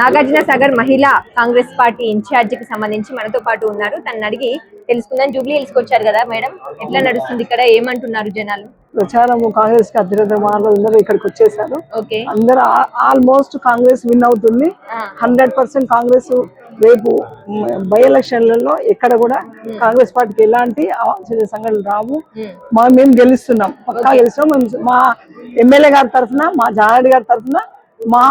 నాగార్జున సాగర్ మహిళా కాంగ్రెస్ పార్టీ ఇన్ఛార్జ్కి సంబంధించి మనతో పాటు ఉన్నారు. తనని అడిగి తెలుసుకుందాం. జూబ్లీ హిల్స్ వచ్చారు కదా మేడం. ఎట్లా నడుస్తుంది ఇక్కడ? ఏమంటున్నారు జనాలు? ప్రచారం కాంగ్రెస్కి అభ్యర్థి అందరూ ఇక్కడికి వచ్చేసారు ఓకే. అందరూ ఆల్మోస్ట్ కాంగ్రెస్ విన్ అవుతుంది. హండ్రెడ్ పర్సెంట్ కాంగ్రెస్ రేపు బై ఎలక్షన్లలో ఎక్కడ కూడా కాంగ్రెస్ పార్టీకి ఎలాంటి అవాంఛనీయ సంఘటనలు రావు. మా మేము గెలుస్తున్నాం. పక్కా గెలుస్తున్నాం. మేము మా ఎమ్మెల్యే గారి తరఫున మా జానారెడ్డి గారి తరఫున మా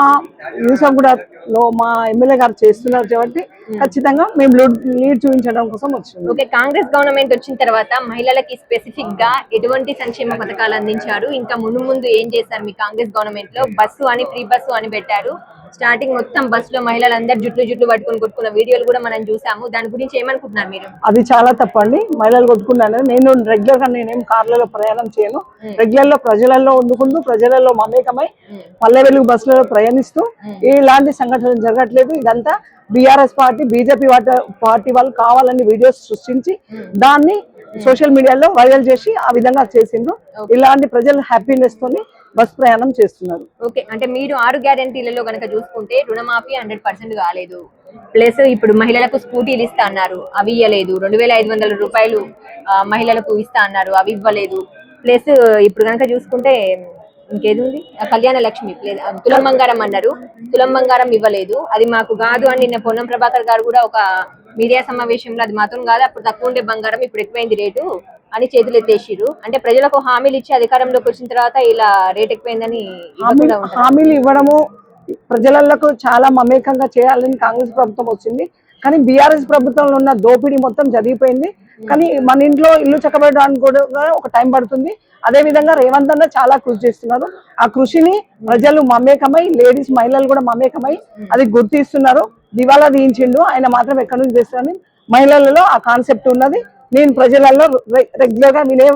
యూసఫ్గూడ లో మా ఎమ్మెల్యే గారు చేస్తున్నారు కాబట్టి ఖచ్చితంగా మేము లీడ్ చూపించడం కోసం వచ్చినాం. ఓకే కాంగ్రెస్ గవర్నమెంట్ వచ్చిన తర్వాత మహిళలకి స్పెసిఫిక్గా ఎటువంటి సంక్షేమ పథకాలు అందించారు? ఇంకా ముందు ముందు ఏం చేశారు మీ కాంగ్రెస్ గవర్నమెంట్లో? బస్సు అని ఫ్రీ బస్సు అని పెట్టారు. స్టార్టింగ్ మొత్తం బస్సులో మహిళలందరూ జుట్లు జుట్లు పట్టుకొని కొట్టుకున్న వీడియోలు కూడా మనం చూసాము. దాని గురించి ఏమనుకుంటున్నారు మీరు? అది చాలా తప్పండి మహిళలు కొట్టుకున్నాను నేను రెగ్యులర్గా నేనేం కార్లలో ప్రయాణం చేయను. రెగ్యులర్లో ప్రజలలో వండుకుంటూ ప్రజలలో మమేకమై పల్లె వెలుగు బస్సులలో ప్రయాణిస్తూ ఇలాంటి సంఘటనలు జరగట్లేదు. ఇదంతా బీఆర్ఎస్ పార్టీ బీజేపీ పార్టీ వాళ్ళు కావాలని వీడియోస్ సృష్టించి దాన్ని సోషల్ మీడియాలో వైరల్ చేసి ఆ విధంగా చేసిండ్రు. ఇలాంటి ప్రజలు హ్యాపీనెస్ తోని బస్ ప్రయాణం చేస్తున్నారు. ఓకే. అంటే మీరు ఆరు గ్యారెంటీలలో కనుక చూసుకుంటే రుణమాఫీ హండ్రెడ్ పర్సెంట్ కాలేదు. ప్లస్ ఇప్పుడు మహిళలకు స్కూటీలు ఇస్తా అన్నారు. అవి ఇవ్వలేదు రెండు వేల ఐదు వందల రూపాయలు మహిళలకు ఇస్తా అన్నారు. అవి ఇవ్వలేదు. ప్లస్ ఇప్పుడు కనుక చూసుకుంటే ఇంకేది ఉంది కళ్యాణ లక్ష్మి. తులం బంగారం అన్నారు. తులం బంగారం ఇవ్వలేదు. అది మాకు కాదు అని నిన్న పొన్నం ప్రభాకర్ గారు కూడా ఒక మీడియా సమావేశంలో అది మాత్రం కాదు. అప్పుడు తక్కువ ఉండే బంగారం ఇప్పుడు ఎక్కువైంది రేటు అని చేతులు ఎత్తేసిరు అంటే ప్రజలకు హామీలు ఇచ్చి అధికారంలోకి వచ్చిన తర్వాత ఇలా రేట్ ఎక్కువైందని హామీలు ఇవ్వడము ప్రజలకు చాలా మమేకంగా చేయాలని కాంగ్రెస్ ప్రభుత్వం వచ్చింది. కానీ బీఆర్ఎస్ ప్రభుత్వంలో ఉన్న దోపిడీ మొత్తం జరిగిపోయింది కానీ మన ఇంట్లో ఇల్లు చక్కబెట్టడానికి కూడా ఒక టైం పడుతుంది. అదే విధంగా రేవంత్ అన్న చాలా కృషి చేస్తున్నారు. ఆ కృషిని ప్రజలు మమేకమై లేడీస్ మహిళలు కూడా మమేకమై అది గుర్తిస్తున్నారు. దివాలా తీయించిండు ఆయన మాత్రం ఎక్కడి నుంచి చేస్తారని మహిళలలో ఆ కాన్సెప్ట్ ఉన్నది. నేను ప్రజలలో రెగ్యులర్గా వినే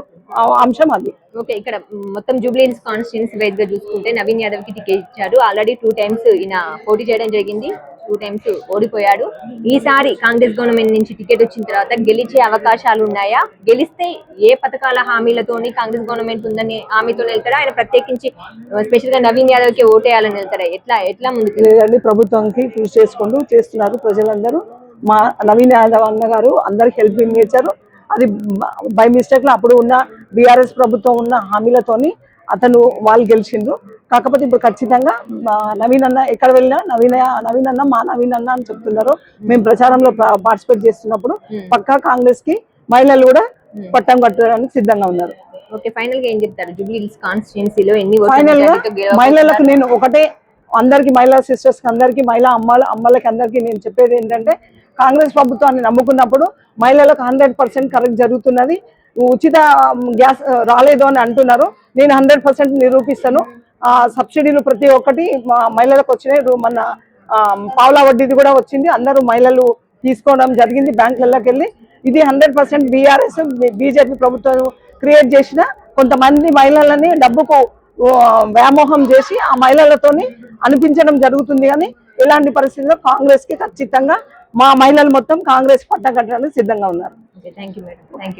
అంశం అది. ఓకే ఇక్కడ మొత్తం జూబ్లీన్స్ కాన్స్టిట్యున్సీ వైజ్గా చూసుకుంటే నవీన్ యాదవ్కి టికెట్ ఇచ్చారు ఆల్రెడీ టూ టైమ్స్ ఈయన పోటీ చేయడం జరిగింది. టూ టైమ్స్ ఓడిపోయాడు. ఈసారి కాంగ్రెస్ గవర్నమెంట్ నుంచి టికెట్ వచ్చిన తర్వాత గెలిచే అవకాశాలు ఉన్నాయా? గెలిస్తే ఏ పథకాల హామీలతోని కాంగ్రెస్ గవర్నమెంట్ ఉందని హామీతో వెళ్తారా ఆయన ప్రత్యేకించి స్పెషల్గా నవీన్ యాదవ్కి ఓటేయాలని వెళ్తారా ఎట్లా ఎట్లా ముందుకు లేదండి ప్రభుత్వానికి కృషి చేసుకుంటూ చేస్తున్నారు ప్రజలందరూ. మా నవీన్ యాదవ్ అన్న గారు అందరికి హెల్పింగ్ నేచర్ అది బై మిస్టేక్లో అప్పుడు ఉన్న బీఆర్ఎస్ ప్రభుత్వం ఉన్న హామీలతోని అతను వాళ్ళు గెలిచిండ్రు. కాకపోతే ఇప్పుడు ఖచ్చితంగా నవీన్ అన్న ఎక్కడ వెళ్ళినా నవీన నవీన్ అన్న మా నవీన్ అన్న అని చెప్తున్నారు. మేము ప్రచారంలో పార్టిసిపేట్ చేస్తున్నప్పుడు పక్కా కాంగ్రెస్కి మహిళలు కూడా పట్టం కట్టడానికి సిద్ధంగా ఉన్నారు. ఓకే ఫైనల్గా ఏం చెప్తారు? జూబ్లీస్ కాన్స్టిట్యున్సీలో ఎన్ని ఫైనల్గా? మహిళలకు నేను ఒకటే అందరికి మహిళా సిస్టర్స్ అందరికి మహిళా అమ్మల అమ్మలకి అందరికి నేను చెప్పేది ఏంటంటే కాంగ్రెస్ ప్రభుత్వాన్ని నమ్ముకున్నప్పుడు మహిళలకు హండ్రెడ్ పర్సెంట్ కరెక్ట్ జరుగుతున్నది. ఉచిత గ్యాస్ రాలేదు అని అంటున్నారు. నేను హండ్రెడ్ పర్సెంట్ నిరూపిస్తాను. ఆ సబ్సిడీలు ప్రతి ఒక్కటి మా మహిళలకు వచ్చినాయి. మన పావులా వడ్డీది కూడా వచ్చింది. అందరూ మహిళలు తీసుకోవడం జరిగింది బ్యాంకులలోకి వెళ్ళి. ఇది హండ్రెడ్ పర్సెంట్ బీఆర్ఎస్ బీజేపీ ప్రభుత్వం క్రియేట్ చేసిన కొంతమంది మహిళలని డబ్బుకు వ్యామోహం చేసి ఆ మహిళలతోని అనిపించడం జరుగుతుంది కానీ ఇలాంటి పరిస్థితుల్లో కాంగ్రెస్కి ఖచ్చితంగా మా మహిళలు మొత్తం కాంగ్రెస్ పట్టం కట్టడానికి సిద్ధంగా ఉన్నారు. Thank you madam thank you